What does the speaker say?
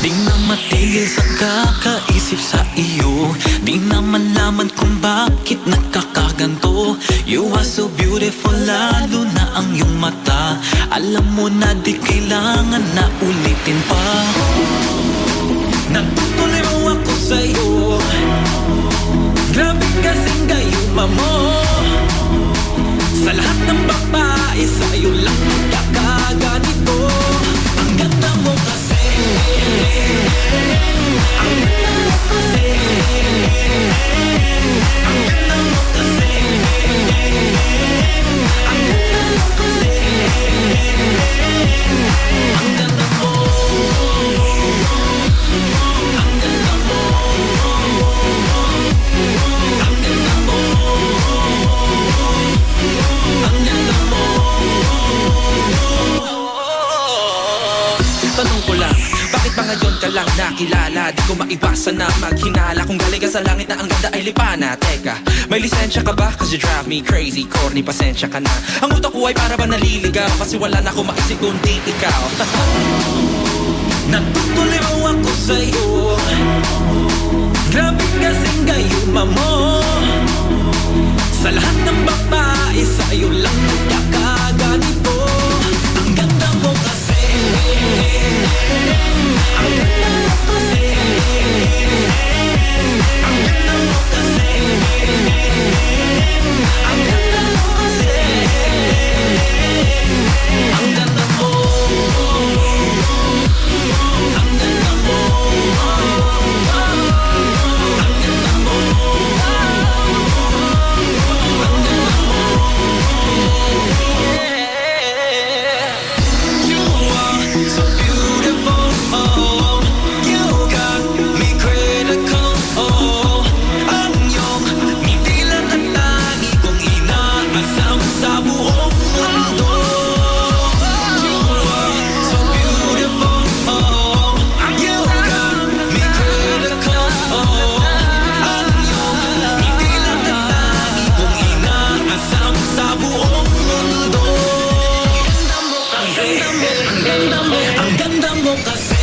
Di na matigil sa kakaisip sa iyo. Di na malaman kung bakit nagkakaganto You are so beautiful lalo na ang iyong mata. Alam mo na di kailangan na ulitin pa. Natutuloy mo ako sa'yo Grabe kasing gayuma mo Sa lahat ng babae sa'yo lang Ang ka lang nakilala? Di ko maiwasan na maghinala. Kung galing ka sa langit na ang ganda ay lipana Teka, may lisensya ka ba? Cause you drive me crazy. Corny, pasensya ka na. Ang utak ko ay para ba naliligaw? Kasi wala na akong maisip kundi ikaw. Natutuloy mo ako sa'yo. Grabe kasing gayuma mo Sa lahat ganda mo kasi